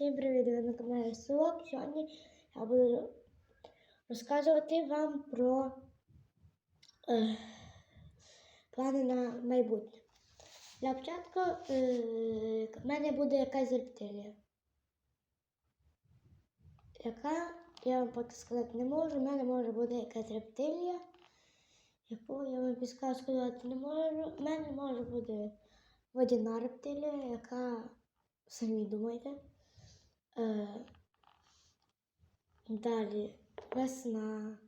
Всім привіт, ви на каналі Селок. Сьогодні я буду розказувати вам про е, плани на майбутнє. Для початку е, в мене буде якась рептилія. Яка, я вам поки сказати не можу, в мене може бути якась рептилія, яку я вам підказку сказати не можу. В мене може бути водяна рептилія, яка самі думаєте. Е, далі весна.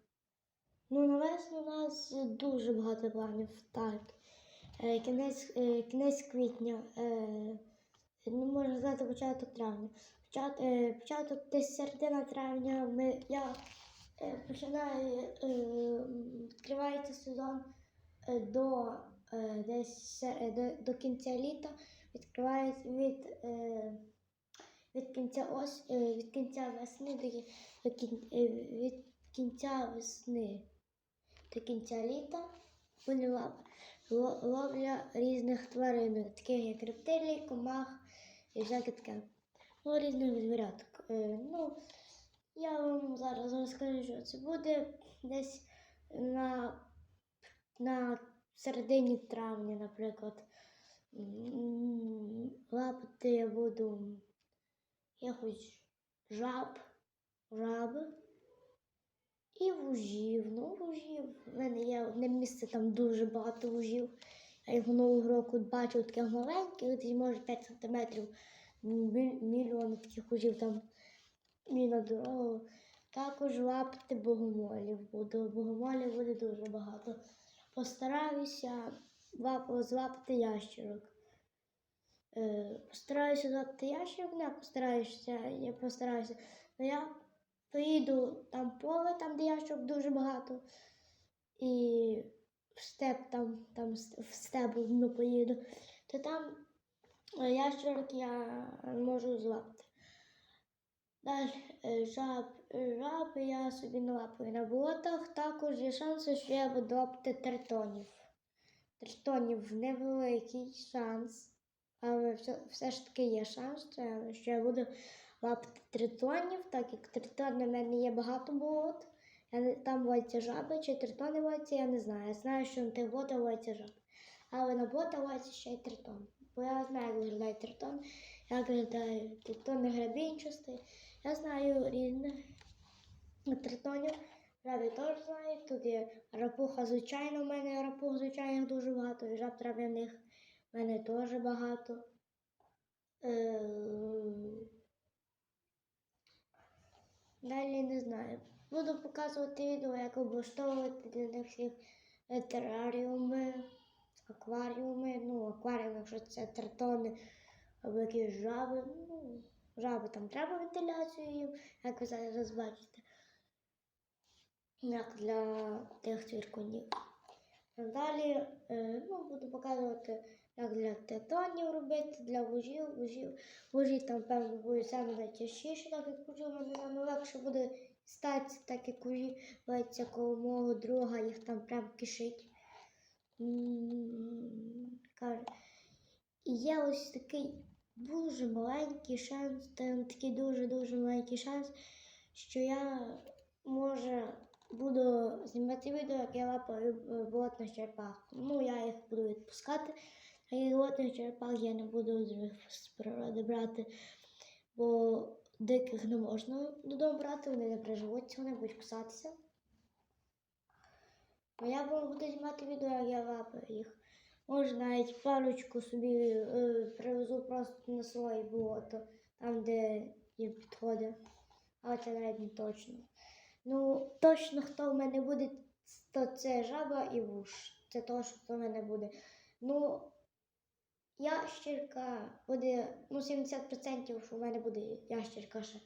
Ну, на весну у нас дуже багато планів. Так. Е, кінець, е, кінець квітня. Е, ну, можна сказати, початок травня. Почат, е, початок десь середина травня ми, я е, починаю, е, відкривається сезон е, до е, десь е, до, до кінця літа. Відкривається від. Е, від кінця ос, е, від кінця весни до, е, від кінця весни до кінця літа вони лов- ло- ловля різних тварин, таких як рептилій, комах і всяке таке. Ну, різних звіряток. Е, ну, я вам зараз розкажу, що це буде десь на, на середині травня, наприклад. Лапати я буду якось жаб, жаби і вужів. Ну, вужів. У мене є одне місце, там дуже багато вужів. Я їх минулого року бачив таких маленьких, десь може 5 сантиметрів. Міль- Мільйони таких вужів там і на дорогу. Також лапати богомолів буду. Богомолів буде дуже багато. Постараюся лап- злапати ящерок. Е, постараюся злапати ящерок, не постараюся, я постараюся. Ну, я поїду там поле, там, де ящерок дуже багато. І в степ там, там в степ ну, поїду, то там е, ящерок я можу злапати. Далі е, жаб, жаби я собі налапаю на болотах. Також є шанси, що я буду лапати тритонів. Тритонів невеликий шанс. Але все, все ж таки є шанс, що- що я буду лапати тритонів, так як тритони в мене є багато болот. Я не, там водяться жаби, чи тритони водяться, я не знаю. Я знаю, що на тих водах водяться жаби. Але на бота водяться ще й тритон. Бо я знаю, як виглядає тритон, як виглядає тритон грабінчастий. Я знаю різних тритонів. Жаби теж знаю. Тут є рапуха, звичайно, в мене рапух звичайних дуже багато, і жаб трав'яних в мене теж багато. Е, Далі не знаю. Буду показувати відео, як облаштовувати для них всіх е, тераріуми, акваріуми. Ну, акваріуми, якщо це тритони або якісь жаби. Ну, жаби там треба вентиляцію їм, як ви зараз бачите. Як для тих цвіркунів. Далі е, ну, буду показувати, як для титонів робити, для вужів, вужів. Вужі там, певно, будуть саме найтяжчіші, так як вужі в мене саме легше буде стати, так як вужі бачиться коло мого друга, їх там прям кишить. І є ось такий дуже маленький шанс, такий дуже-дуже маленький шанс, що я може буду знімати відео, як я лапаю е, болотних черепах. Ну, я їх буду відпускати, а і болотних черепах я не буду з природи брати, бо диких не можна додому брати, вони не приживуться, вони будуть кусатися. А я буду знімати відео, як я лапаю їх. Може навіть парочку собі е, привезу просто на своє болото, там, де їм підходить. Але це навіть не точно. Ну, точно хто в мене буде, то це жаба і вуш. Це точно хто в мене буде. Ну, ящерка буде, ну, 70%, що в мене буде ящерка ще.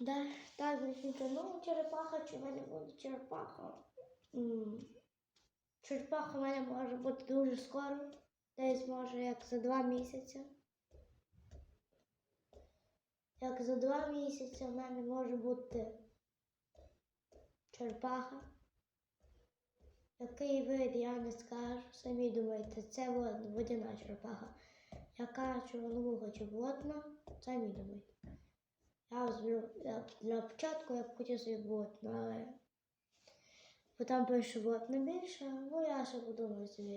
Да, так, дівчинка, ну, черепаха, чи в мене буде черепаха? Черепаха в мене може бути дуже скоро, десь може як за два місяці. Як за два місяці в мене може бути черепаха. Який вид я не скажу, самі думаєте, це вод- водяна черепаха. яка чорновуха чи болотна, самі думайте. Я для початку я б хотів собі болотну, але потім пишу болотна більше, ну я ще подумаю собі,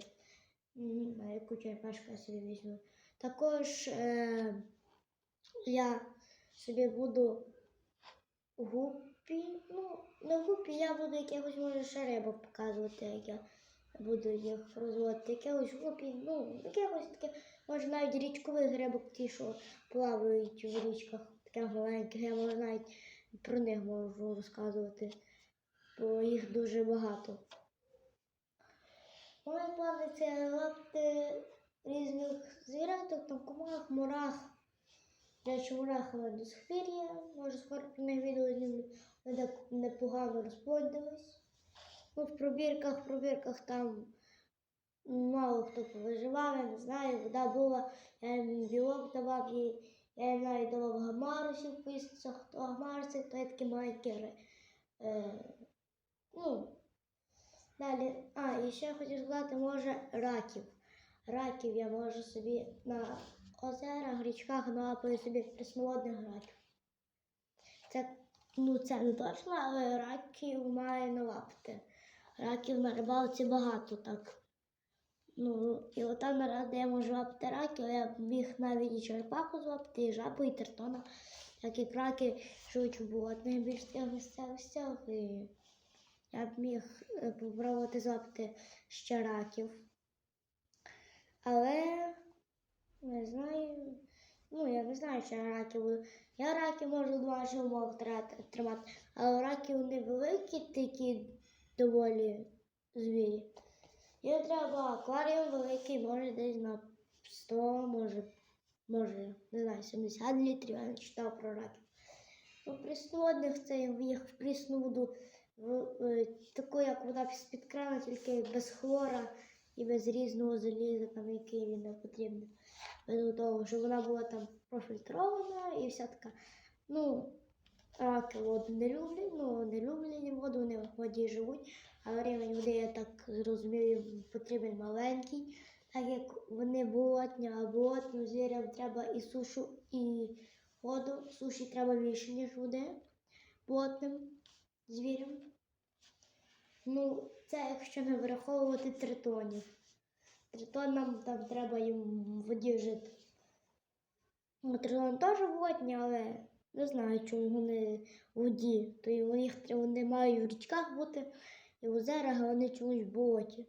на яку черепашку я собі візьму. Також е, я собі буду гупі, ну, не гупі, я буду якихось може ще рибок показувати, як я буду їх розводити. Якихось гупі, ну, якихось таке, може навіть річкових рибок, ті, що плавають в річках, таких маленьких, я може навіть про них можу розказувати, бо їх дуже багато. Мої плани це лапти різних звіряток, там комах, мурах. Речі, мурахи до сих. Може, скоро про них відео. Ми так непогано розплодились. Ну, в пробірках, в пробірках там мало хто повиживав, я не знаю, вода була, я їм білок давав їй, я їм навіть давав гамарусів поїсти, хто гамаруси, то є такі маленькі. Е, ну, далі. А, і ще хотів сказати, може, раків. Раків я можу собі на озерах, річках налапаю собі прісноводних раків. Це, ну, це не точно, але раків має налапати. Раків на рибалці багато так. Ну, і отам нараз, де я можу лапати раків, я міг навіть і черепаху злапати, і жабу, і тертона. Так як раки живуть в болотних більш таких місцевостях, і я б міг е, попробувати злапати ще раків. Але не знаю. Ну, я не знаю, я раки буду. Я раки можу умовах трати- тримати, але раки вони великі, такі доволі звірі. Їм треба акваріум великий, може десь на 100, може, може, не знаю, 70 літрів, я не читав про раків. Ну, прісноводних це їх в прісну воду, е, таку, як вода з-під крана, тільки без хлора і без різного заліза, там, який він не потрібен. Без того, щоб вона була там профільтрована і вся така. Ну, раки воду не люблять, ну не люблять воду, вони в воді живуть, але рівень води, я так зрозумію, потрібен маленький, так як вони болотні, а болотним звірям треба і сушу, і воду. Суші треба більше, ніж води болотним звірям. Ну, це якщо не враховувати тритонів. Тритонам там треба їм в воді жити. Тритон теж водні, але не знаю, чому вони в воді. То у вони мають в річках бути і в озерах, а вони чомусь в болоті.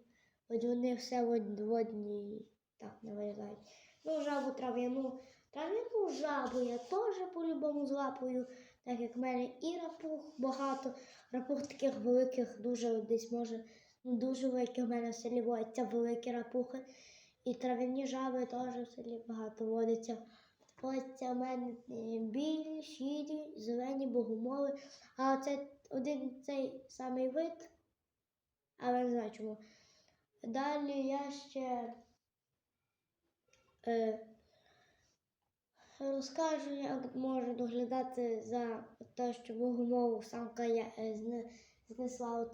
От вони все водні так не виглядають. Ну, жабу трав'яну. Трав'яну жабу я теж по-любому злапаю, так як в мене і рапух багато. Рапух таких великих, дуже десь може, дуже великі в мене в селі водяться великі рапухи. І трав'яні жаби теж в селі багато водиться. Водяться в мене е, білі, сірі, зелені, богомоли. А це один цей самий вид, але не знаю чому. Далі я ще е, розкажу, як можу доглядати за те, що богомолу самка я, е, знесла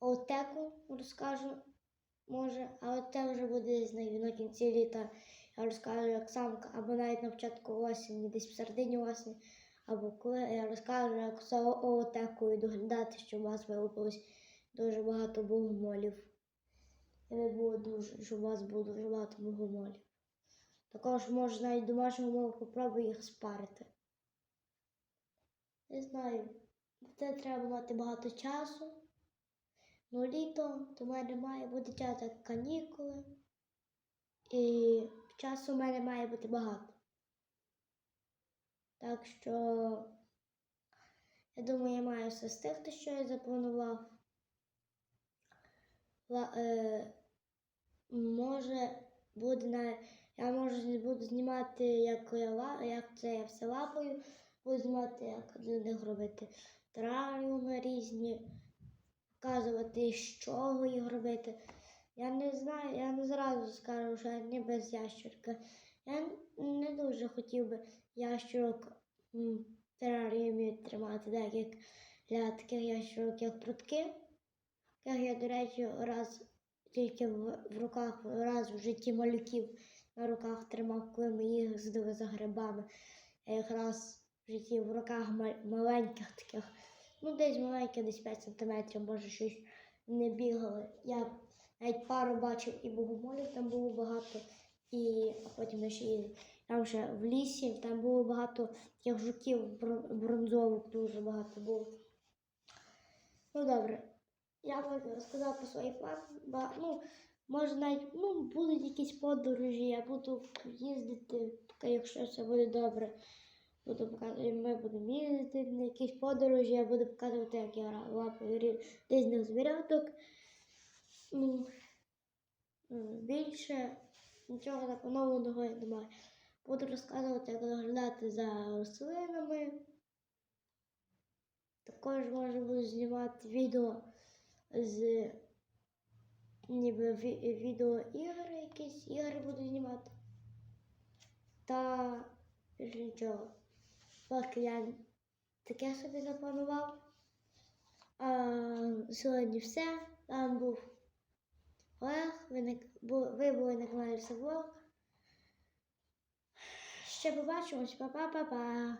отеку, розкажу, може, але це вже буде десь на, кінці літа. Я розкажу, як самка, або навіть на початку осені, десь в середині осені, або коли я розкажу, як за отекою доглядати, щоб у вас вилупилось дуже багато богомолів. І не було дуже, щоб у вас було дуже багато богомолів. Також може навіть в домашньому умовах попробуй їх спарити. Не знаю, це треба мати багато часу. Ну, літо то в мене має бути час канікули. І часу в мене має бути багато. Так що я думаю, я маю все стигти, що я запланував. Ла, е, може, буде на. Я можу буду знімати, як я як це я все лапаю, буду знімати, як для них робити тераріуми різні, показувати, з чого їх робити. Я не знаю, я не зразу скажу, що не без ящерка. Я не дуже хотів би ящерок м, тераріумі тримати, так як для таких ящерок, як прутки. Як я, до речі, раз тільки в, в руках, раз в житті малюків на руках тримав, коли ми їздили за грибами. Я якраз в житті в руках маленьких таких, ну десь маленьких, десь 5 сантиметрів, може щось не бігали. Я навіть пару бачив і богомолів там було багато, і потім ще і там ще в лісі, там було багато таких жуків бронзових, дуже багато було. Ну добре, я потім розказав про свої плани. Ну, може навіть ну, будуть якісь подорожі, я буду їздити, якщо все буде добре. Буду показувати, ми будемо їздити на якісь подорожі, я буду показувати, як я лапаю рі- різних звіряток. Ну, більше нічого такого я немає. Буду розказувати, як доглядати за рослинами. Також може буду знімати відео з ніби ві- відеоігри якісь ігри буду знімати. Та більше нічого. Поки я таке собі запланував. А, сьогодні все. Там був Олег, ви, бу- ви були на каналі Всевлог. Ще побачимось, па-па-па-па.